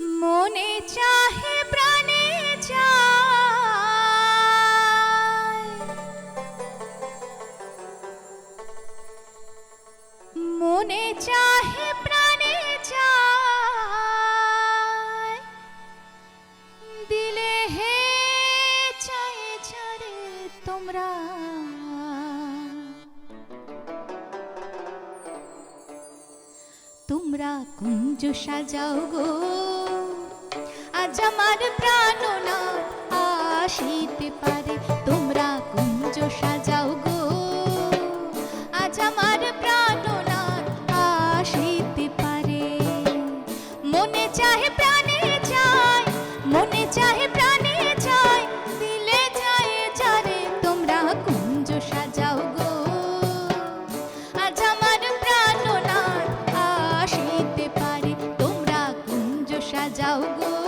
মনে চাহে প্রাণে মনে চাহে প্রাণে চায়। দিলে হে চায়, ছাড়ে তোমরা। তোমরা কুঞ্জ সাজাও গো। আজ আমার প্রাণনা আসিতে পারে। তোমরা কুঞ্জ সাজাও গো। আজ আমার প্রাণনা আসিতে পারে। মনে চাহে প্রাণে চায়, মনে চাহে প্রাণে চায়, দিলে চায় যারে। তোমরা কুঞ্জ সাজাও গো। সাজাও গো।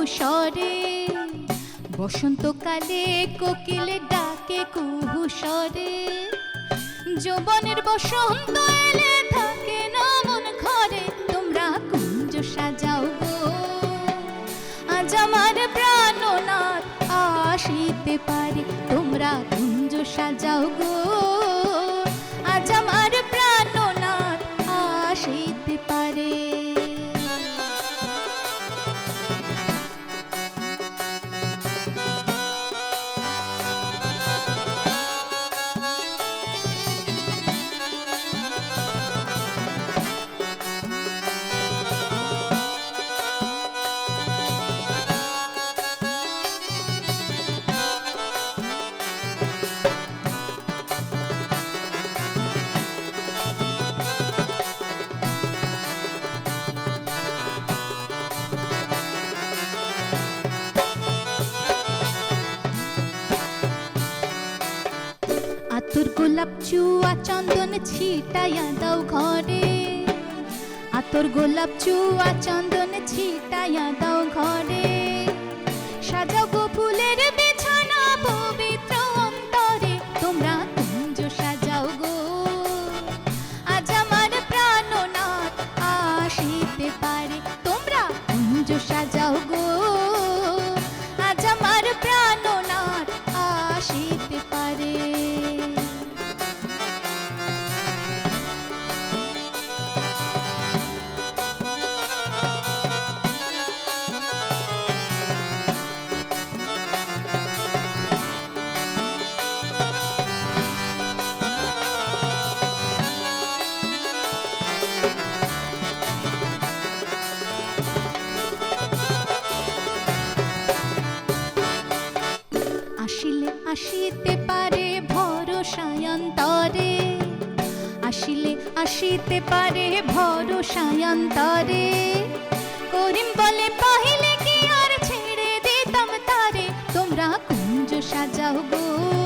কুহু স্বরে বসন্তকালে কোকিল ডাকে কুহু স্বরে। যৌবনের বসন্ত এলে থাকে না মন ঘরে। তোমরা কুঞ্জ সাজাও গো। আজ আমার প্রাণনাথ আসিতে পারে। তোমরা কুঞ্জ সাজাও গো। আতর গোলাপ চুয়া চন্দন ছিটাইয়া দাও ঘরে। আতর গোলাপ চুয়া চন্দন ছিটাইয়া দাও ঘরে। আসিতে পারে ভরসায়ন্তরে। আসিলে আসিতে পারে ভরসায়ন্তরে। করিম বলে, পাহিলে কি আর ছেড়ে দিতাম তারে? তোমরা কুঞ্জ সাজাও গো।